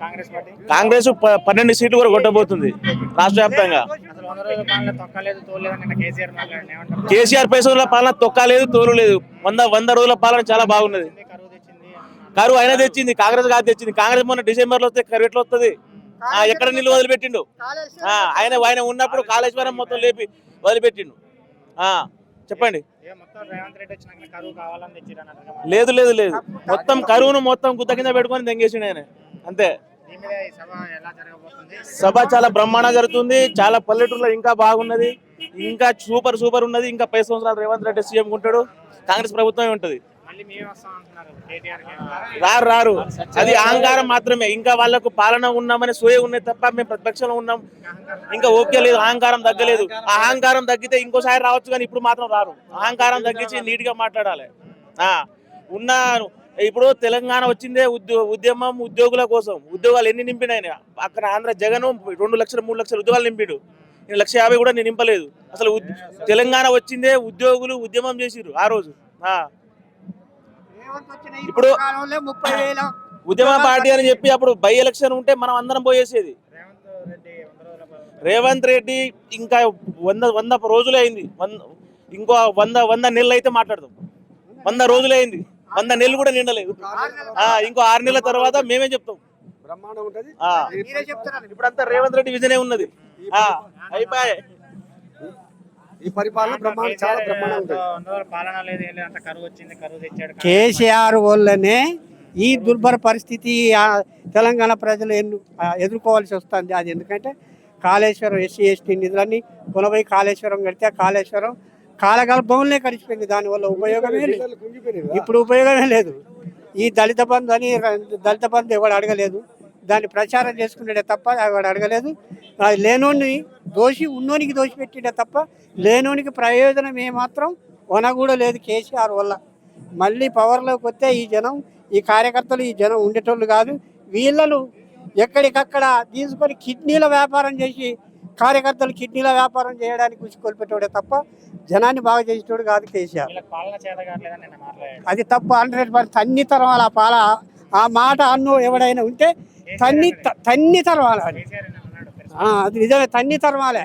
Congress party? Congress ప- పన్నెండు సీట్లు కూడా కొట్టబోతుంది రాష్ట్ర వ్యాప్తంగా. కేసీఆర్ పైసల పాలన తొక్కలేదు తోలు లేదు వంద వంద రోజుల పాలన చాలా బాగున్నది. కరువు ఆయన తెచ్చింది కాంగ్రెస్ కాదు తెచ్చింది. కాంగ్రెస్ మొన్న డిసెంబర్లో వస్తే కరువు ఎట్లా వస్తుంది? ఆ, ఎక్కడ నీళ్ళు వదిలిపెట్టిండు? ఆ, ఆయన ఆయన ఉన్నప్పుడు కాళేశ్వరం మొత్తం లేపి వదిలిపెట్టిండు. ఆ, చెప్పండి. లేదు లేదు లేదు. మొత్తం కరువును మొత్తం గుత్త కింద పెట్టుకొని దెంగేసిండు ఆయన. అంతే. సభ చాలా బ్రహ్మాండంగా జరుగుతుంది. చాలా పల్లెటూరులో ఇంకా బాగున్నది. ఇంకా సూపర్ సూపర్ ఉన్నది. ఇంకా పది సంవత్సరాలు రేవంత్ రెడ్డి సీఎం ఉంటాడు కాంగ్రెస్ ప్రభుత్వమే ఉంటది. రారు రారు. అది అహంకారం మాత్రమే. ఇంకా వాళ్ళకు పాలన ఉన్నామని సోయ ఉన్నది తప్ప మేము ప్రతిపక్షంలో ఉన్నాం. ఇంకా ఓకే లేదు అహంకారం తగ్గలేదు. అహంకారం తగ్గితే ఇంకోసారి రావచ్చు కానీ ఇప్పుడు మాత్రం రారు. అహంకారం తగ్గించి నీట్గా మాట్లాడాలి. ఆ ఉన్న ఇప్పుడు తెలంగాణ వచ్చిందే ఉద్యో ఉద్యమం ఉద్యోగుల కోసం. ఉద్యోగాలు ఎన్ని నింపినాయి అక్కడ ఆంధ్ర జగన్ రెండు లక్షలు మూడు లక్షల ఉద్యోగాలు నింపిడు. నేను లక్ష యాభై కూడా నేను నింపలేదు. అసలు తెలంగాణ వచ్చిందే ఉద్యోగులు ఉద్యమం చేసిరు ఆ రోజు. ఆ. ఇప్పుడు ఉద్యమ పార్టీ అని చెప్పి అప్పుడు బై ఎలక్షన్ ఉంటే మనం అందరం పోయేసేది. రేవంత్ రెడ్డి వంద రోజుల పాలన. రేవంత్ రెడ్డి ఇంకా వంద వంద రోజులే అయింది. వంద ఇంకో వంద వంద నెలలు అయితే మాట్లాడదాం. వంద రోజులే అయింది. వంద నెలలు కూడా నిండలేదు ఆ, ఇంకో ఆరు నెలల తర్వాత మేమే చెప్తాం. బ్రహ్మాండం ఉంటది. ఇప్పుడంతా రేవంత్ రెడ్డి విజనే ఉన్నది. అయిపోయాయి. ఈ పరిపాలన బ్రహ్మాండం చాలా బ్రహ్మాండం ఉంటది వంద రోజుల పాలన లేదు ఏం లేదు అంత కరువు వచ్చింది కరువు తెచ్చాడు కేసీఆర్ వల్లనే ఈ దుర్భర పరిస్థితి తెలంగాణ ప్రజలు ఎన్ను ఎదుర్కోవాల్సి వస్తుంది. అది ఎందుకంటే కాళేశ్వరం ఎస్సీ ఎస్టీ నిధులన్నీ కొనబోయి కాళేశ్వరం కడితే కాళేశ్వరం కాలగల్భంలో కలిసిపోయింది దానివల్ల ఉపయోగమే లేదు. ఇప్పుడు ఉపయోగమే లేదు. ఈ దళిత బంధు అని దళిత బంధు ఎవడు అడగలేదు. దాన్ని ప్రచారం చేసుకునేదే తప్ప ఎవడు అడగలేదు. ఆ లేనోని దోషి ఉన్నోనికి దోషి పెట్టిండే తప్ప లేనోనికి ప్రయోజనం ఏమాత్రం వన లేదు కేసీఆర్ వల్ల. మళ్ళీ పవర్లోకి వస్తే ఈ జనం ఈ కార్యకర్తలు ఈ జనం ఉండేటోళ్ళు కాదు. వీళ్ళను ఎక్కడికక్కడ తీసుకొని కిడ్నీల వ్యాపారం చేసి కార్యకర్తలు కిడ్నీల వ్యాపారం చేయడానికి కృషి కోల్పెట్టోడే తప్ప జనాన్ని బాగా చేసేటోడు కాదు కేసీఆర్. అది తప్పు హండ్రెడ్ పర్సెంట్ తన్ని తరవాల ఆ పాల ఆ మాట అన్ను ఎవడైనా ఉంటే తన్ని త- తన్ని తరవాలి అది. అది నిజమే తన్ని తరవాలే.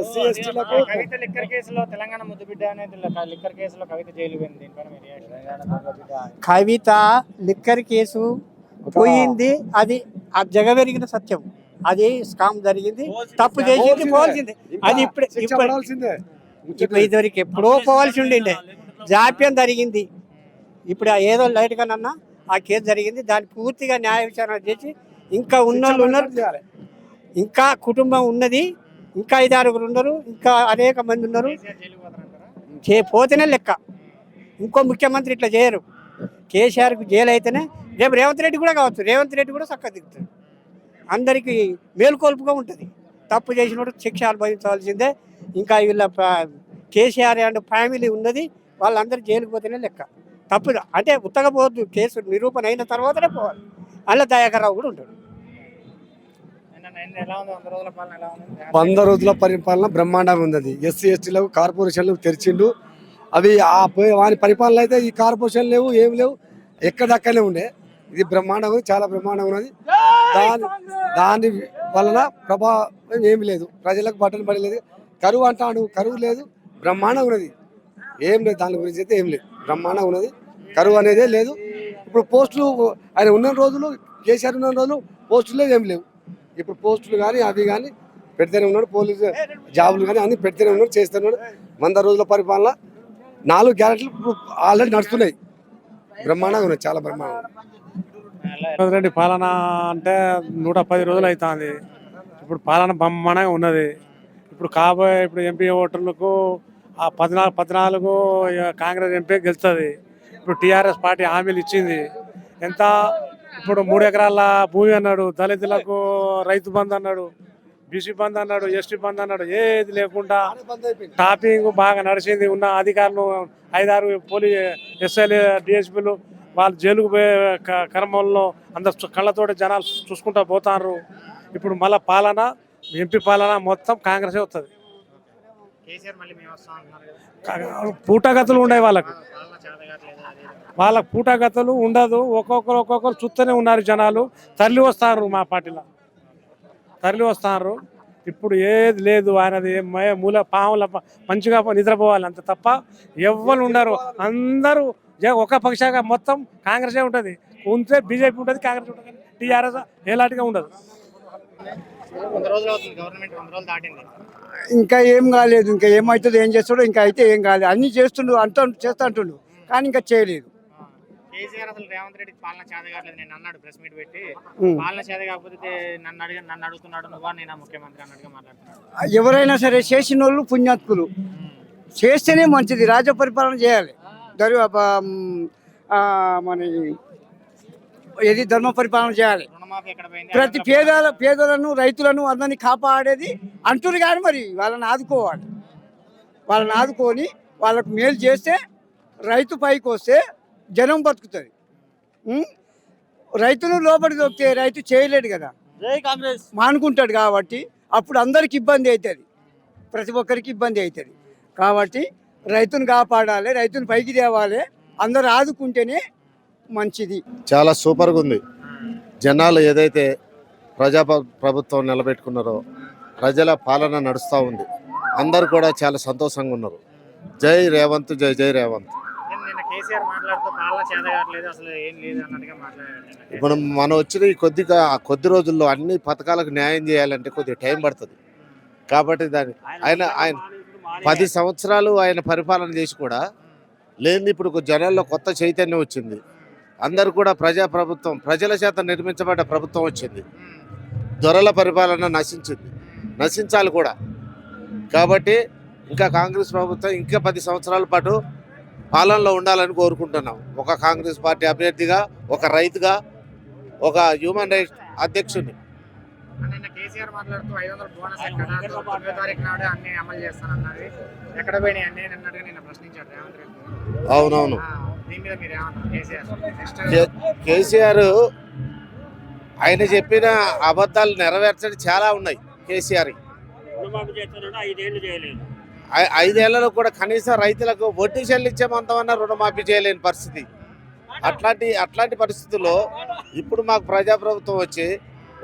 ఎస్సీ ఎస్టీలకు కవిత లిక్కర్ కేసులో తెలంగాణ ముద్దు బిడ్డ అనేది లిక్క- లిక్కర్ కేసులో కవిత జైలు పోయింది. దీనిపైన మీ రియాక్షన్ కవిత లిక్కర్ కేసు పోయింది. అది ఆ జగవెరిగిన సత్యం. అది స్కామ్ జరిగింది. తప్పు చేసింది పోవాల్సిందే అది ఇప్పుడు ఇప్పుడు ఇదివరకు ఎప్పుడో పోవాల్సి ఉండిండే. జాప్యం జరిగింది. ఇప్పుడు ఆ ఏదో లైట్గానన్నా ఆ కేసు జరిగింది? దాన్ని పూర్తిగా న్యాయ విచారణ చేసి ఇంకా ఉన్నోళ్ళు ఉన్నారు. ఇంకా కుటుంబం ఉన్నది. ఇంకా ఐదు ఆరుగురు ఉన్నారు. ఇంకా అనేక మంది ఉన్నారు. చే పోతేనే లెక్క. ఇంకో ముఖ్యమంత్రి ఇట్లా చేయరు. కేసీఆర్కు జైలు అయితేనే రేపు రేవంత్ రెడ్డి కూడా కావచ్చు. రేవంత్ రెడ్డి కూడా చక్కగా దిగుతాడు. అందరికీ మేలుకొల్పుగా ఉంటుంది. తప్పు చేసినప్పుడు శిక్ష అనుభవించవలసిందే ఇంకా వీళ్ళ కేసీఆర్ అండ్ ఫ్యామిలీ ఉన్నది. వాళ్ళందరూ జైలుకు పోతేనే లెక్క. తప్పు అంటే ఉత్తగా కేసు నిరూపణ అయిన తర్వాతనే పోవాలి. అలా దయాకర్రావు కూడా ఉంటాడు. వంద రోజుల పరిపాలన బ్రహ్మాండంగా ఉంది ఎస్సీ ఎస్టీలకు కార్పొరేషన్లు తెరిచిండు. అవి ఆ పోయి- వాని పరిపాలన అయితే ఈ కార్పొరేషన్ లేవు ఏమి లేవు ఎక్కడక్కడనే ఉండే. ఇది బ్రహ్మాండంగా ఉంది చాలా బ్రహ్మాండంగా ఉన్నది. దాని దాని వలన ప్రభావం ఏమి లేదు. ప్రజలకు బట్టలు పడలేదు. కరువు అంటాడు కరువు లేదు. బ్రహ్మాండంగా ఉన్నది. ఏం లేదు దాని గురించి అయితే ఏం లేదు. బ్రహ్మాండంగా ఉన్నది. కరువు అనేదే లేదు. ఇప్పుడు పోస్టులు ఆయన ఉన్న రోజులు కేసీఆర్ ఉన్న రోజులు పోస్టులు ఏం లేవు. ఇప్పుడు పోస్టులు కానీ అవి కానీ పెడితేనే ఉన్నాడు పోలీసు జాబులు కానీ అన్ని పెడితేనే ఉన్నాడు చేస్తున్నాడు వంద రోజుల పరిపాలన నాలుగు గ్యారెంటీలు ఇప్పుడు ఆల్రెడీ నడుస్తున్నాయి. బ్రహ్మాండంగా ఉన్నాయి చాలా బ్రహ్మాండంగా ఉన్నాయి. రెడ్డి పాలన అంటే నూట పది రోజులు అవుతుంది ఇప్పుడు పాలన బ్రహ్మాండంగా ఉన్నది. ఇప్పుడు కాబోయే ఇప్పుడు ఎంపీ ఓటర్లకు ఆ పద్నాలుగు పద్నాలుగు కాంగ్రెస్ ఎంపీ గెలుస్తుంది. ఇప్పుడు టీఆర్ఎస్ పార్టీ హామీలు ఇచ్చింది. ఎంత? ఇప్పుడు మూడు ఎకరాల భూమి అన్నాడు దళితులకు రైతు బంద్ అన్నాడు బీసీ బంద్ అన్నాడు ఎస్టీ బంద్ అన్నాడు ఏది లేకుండా టాపింగ్ బాగా నడిచింది. ఉన్న అధికారులు ఐదారు పోలీస్ ఎస్ఐలు డిఎస్పీలు వాళ్ళు జైలుకు పోయే క- క్రమంలో అందరు కళ్ళతోటి జనాలు చూసుకుంటా పోతారు ఇప్పుడు మళ్ళీ పాలన ఎంపీ పాలన మొత్తం కాంగ్రెసే వస్తుంది కేసీఆర్ మళ్ళీ మేము వస్తాం అంటున్నారు కదా కా- పూటగతులు ఉండవు వాళ్ళకు. పాలన చేతగాట్లేదు అది ఇది. వాళ్ళ పూటగతులు ఉండదు. ఒక్కొక్కరు ఒక్కొక్కరు చూస్తూనే ఉన్నారు జనాలు. తరలి వస్తారు మా పార్టీలో. తరలి వస్తారు. ఇప్పుడు ఏది లేదు. ఆయనది మూల పాముల మంచిగా నిద్రపోవాలి అంత తప్ప ఎవ్వరు ఉండరు. అందరూ ఒక పక్షంగా మొత్తం కాంగ్రెసే ఉంటుంది. ఉంటే బీజేపీ ఉంటుంది కాంగ్రెస్ ఉంటుంది. టీఆర్ఎస్ ఎలాంటిగా ఉండదు. వంద రోజులు అవుతుంది. గవర్నమెంట్ వంద రోజులు దాటింది. ఇంకా ఏం కాలేదు. ఇంకా ఏమవుతుందో ఏం చేస్తాడో ఇంకా అయితే ఏం కాలేదు. అన్ని చేస్తుండు అంటూ చేస్తా అంటుండు. కానీ ఇంకా చేయలేదు. కేసీఆర్ అసలు రేవంత్ రెడ్డికి పాలన నేను అన్నాడు ప్రెస్ మీట్ పెట్టి. ఉం. పాలన చేత కాకపోతే నన్ను అడిగి నన్ను అడుగుతున్నాడు నువ్వా? నేనా ముఖ్యమంత్రి అన్నట్టుగా మాట్లాడుతున్నాడు. ఎవరైనా సరే చేసిన వాళ్ళు పుణ్యాత్కులు చేస్తేనే మంచిది. రాజ్య పరిపాలన చేయాలి. దరి మన ఏది ధర్మ పరిపాలన చేయాలి. ప్రతి పేదల పేదలను రైతులను అందరినీ కాపాడేది అంటురు కానీ మరి వాళ్ళని ఆదుకోవాలి. వాళ్ళని ఆదుకొని వాళ్ళకు మేలు చేస్తే రైతు పైకి వస్తే జనం బతుకుతుంది? రైతును లోపలికి దొక్కితే రైతు చేయలేడు కదా. మానుకుంటాడు కాబట్టి అప్పుడు అందరికి ఇబ్బంది అవుతుంది ప్రతి ఒక్కరికి ఇబ్బంది అవుతుంది కాబట్టి రైతును కాపాడాలి రైతును పైకి తేవాలి అందరు ఆదుకుంటేనే మంచిది. చాలా సూపర్గా ఉంది. జనాలు ఏదైతే ప్రజా ప్ర- ప్రభుత్వం నిలబెట్టుకున్నారో ప్రజల పాలన నడుస్తూ ఉంది. అందరు కూడా చాలా సంతోషంగా ఉన్నారు. జై రేవంత్ జై జై రేవంత్. నేను నిన్న కేసీఆర్ మాట్లాడుతూ పాలన చేతగాట్లేదు అసలు ఏం లేదు అన్నట్టుగా మాట్లాడాడు నిన్న కేసీఆర్. ఇప్పుడు మనం వచ్చిన ఈ కొద్దిగా ఆ కొద్ది రోజుల్లో అన్ని పథకాలకు న్యాయం చేయాలంటే కొద్దిగా టైం పడుతుంది. కాబట్టి దాని ఆయన ఆయన పది సంవత్సరాలు ఆయన పరిపాలన చేసి కూడా లేని ఇప్పుడు ఒక జనాల్లో కొత్త చైతన్యం వచ్చింది. అందరు కూడా ప్రజా ప్రభుత్వం ప్రజల చేత నిర్మించబడ్డ ప్రభుత్వం వచ్చింది. దొరల పరిపాలన నశించింది. నశించాలి కూడా. కాబట్టి ఇంకా కాంగ్రెస్ ప్రభుత్వం ఇంకా పది సంవత్సరాల పాటు పాలనలో ఉండాలని కోరుకుంటున్నాం. ఒక కాంగ్రెస్ పార్టీ అభ్యర్థిగా ఒక రైతుగా ఒక హ్యూమన్ రైట్స్ అధ్యక్షుడిని. రెడ్డి. అవునవును. కేసీఆర్ ఆయన చెప్పిన అబద్ధాలు నెరవేర్చడం చాలా ఉన్నాయి కేసీఆర్ ఐదేళ్ళలో కూడా కనీసం రైతులకు వడ్డీ చెల్లించేమంతమన్నా రుణమాఫీ చేయలేని పరిస్థితి. అట్లాంటి అట్లాంటి పరిస్థితుల్లో ఇప్పుడు మాకు ప్రజాప్రభుత్వం వచ్చి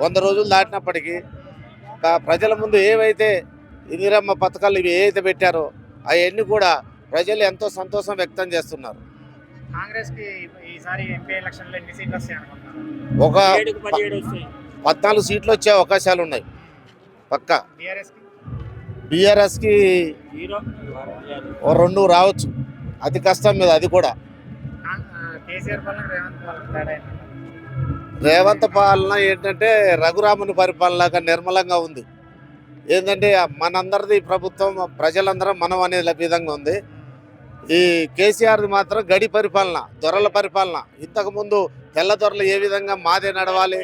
వంద రోజులు దాటినప్పటికీ ప్రజల ముందు ఏవైతే ఇందిరమ్మ పథకాలు ఇవి ఏవైతే పెట్టారో అవన్నీ కూడా ప్రజలు ఎంతో సంతోషం వ్యక్తం చేస్తున్నారు. కాంగ్రెస్కి ఈసారి ఎంపీ ఎలక్షన్లో ఎన్ని సీట్లు వస్తాయి అనుకుంటున్నారు? ఒక పద్నాలుగు సీట్లు వచ్చే అవకాశాలు ఉన్నాయి. పక్క. బీఆర్ఎస్కి బీఆర్ఎస్కి ఓ రెండు రావచ్చు. అతి కష్టం మీద అది కూడా? రేవంత్ పాలన ఏంటంటే రఘురాముని పరిపాలనగా నిర్మలంగా ఉంది. ఏంటంటే మనందరిది ప్రభుత్వం ప్రజలందరం మనం అనే విధంగా ఉంది. ఈ కేసీఆర్ది మాత్రం గడి పరిపాలన దొరల పరిపాలన. ఇంతకుముందు తెల్ల దొరలు ఏ విధంగా మాదే నడవాలి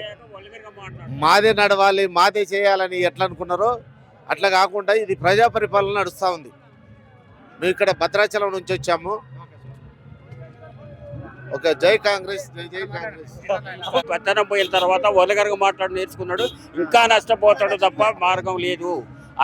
మాదే నడవాలి మాదే చేయాలని ఎట్లా అనుకున్నారో అట్లా కాకుండా ఇది ప్రజా పరిపాలన నడుస్తూ ఉంది. మేము ఇక్కడ భద్రాచలం నుంచి వచ్చాము. ఓకే జై కాంగ్రెస్ జై కాంగ్రెస్. పోయిన తర్వాత ఒలగరగా మాట్లాడి నేర్చుకున్నాడు ఇంకా నష్టపోతాడు తప్ప మార్గం లేదు.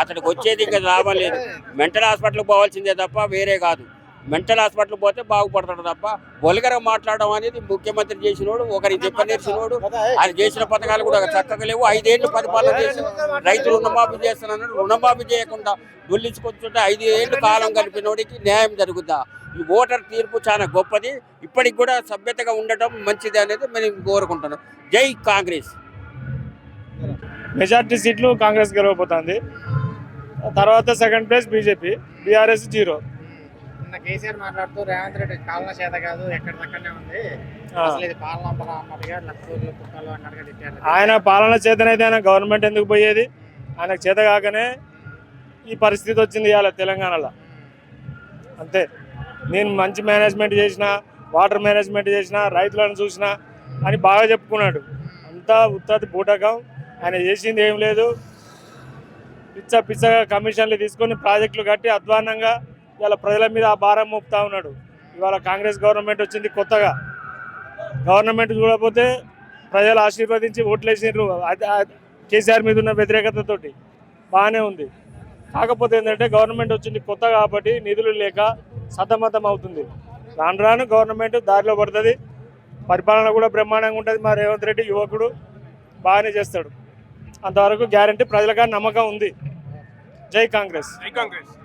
అతడికి వచ్చేది ఇంకా లాభం లేదు. మెంటల్ హాస్పిటల్కి పోవాల్సిందే తప్ప వేరే కాదు. మెంటల్ హాస్పిటల్ పోతే బాగుపడతాడు తప్ప బొలిగర మాట్లాడడం అనేది ముఖ్యమంత్రి చేసినోడు ఒకరికి చెప్పనేసినోడు ఆయన చేసిన పథకాలు కూడా చక్కగా లేవు. ఐదేళ్ళు పరిపాలన చేసి రైతులు రుణమాఫీ చేస్తున్నాడు రుణమాఫీ చేయకుండా దొల్లించుకొచ్చుంటే ఐదు ఏళ్ళు కాలం గడిపినోడికి న్యాయం జరుగుద్దా? ఈ ఓటర్ తీర్పు చాలా గొప్పది. ఇప్పటికి కూడా సభ్యతగా ఉండటం మంచిది అనేది మేము కోరుకుంటున్నాం. జై కాంగ్రెస్. మెజార్టీ సీట్లు కాంగ్రెస్ గెలవబోతోంది. తర్వాత second place BJP. BRS zero. నిన్న కేసీఆర్ మాట్లాడుతూ రేవంత్ రెడ్డి పాలన చేత కాదు ఎక్కడ దక్కనే ఉంది. అసలు ఇది పాలన బలం అన్నట్టుగా లక్షలు కుక్కలు అన్నట్టుగా తిట్టారు ఆయన పాలన చేతనైతే ఆయన గవర్నమెంట్ ఎందుకు పోయేది? ఆయనకు చేత కాకనే ఈ పరిస్థితి వచ్చింది ఇవాళ తెలంగాణలో. అంతే. నేను మంచి మేనేజ్మెంట్ చేసిన వాటర్ మేనేజ్మెంట్ చేసిన రైతులను చూసిన అని బాగా చెప్పుకున్నాడు. అంతా ఉత్తది బూటకం. ఆయన చేసింది ఏం లేదు. పిచ్చ పిచ్చగా కమిషన్లు తీసుకొని ప్రాజెక్టులు కట్టి అధ్వానంగా ఇవాళ ప్రజల మీద ఆ భారం మోపుతా ఉన్నాడు. ఇవాళ కాంగ్రెస్ గవర్నమెంట్ వచ్చింది కొత్తగా. గవర్నమెంట్ చూడకపోతే ప్రజలు ఆశీర్వదించి ఓట్లు వేసినారు అది- కేసీఆర్ మీద ఉన్న వ్యతిరేకతతోటి బాగానే ఉంది. కాకపోతే ఏంటంటే గవర్నమెంట్ వచ్చింది కొత్త కాబట్టి నిధులు లేక సతమతం అవుతుంది. రాను రాను గవర్నమెంట్ దారిలో పడుతుంది. పరిపాలన కూడా బ్రహ్మాండంగా ఉంటుంది. మా రేవంత్ రెడ్డి యువకుడు బాగానే చేస్తాడు. అంతవరకు గ్యారంటీ ప్రజలకు నమ్మకం ఉంది. జై కాంగ్రెస్. జై కాంగ్రెస్.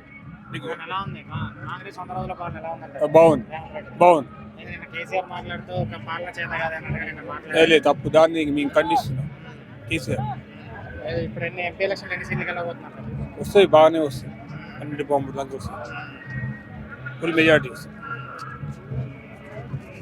బాగుంది. బాగుంది. కేసీఆర్ లేదు తప్పు. దాన్ని మేము ఖండిస్తున్నాం. వెళ్ళబోతున్నారు వస్తాయి బాగానే వస్తాయి. అన్నిటి బాంబులు దాకా వస్తాయి. ఫుల్ మెజార్టీ వస్తాయి.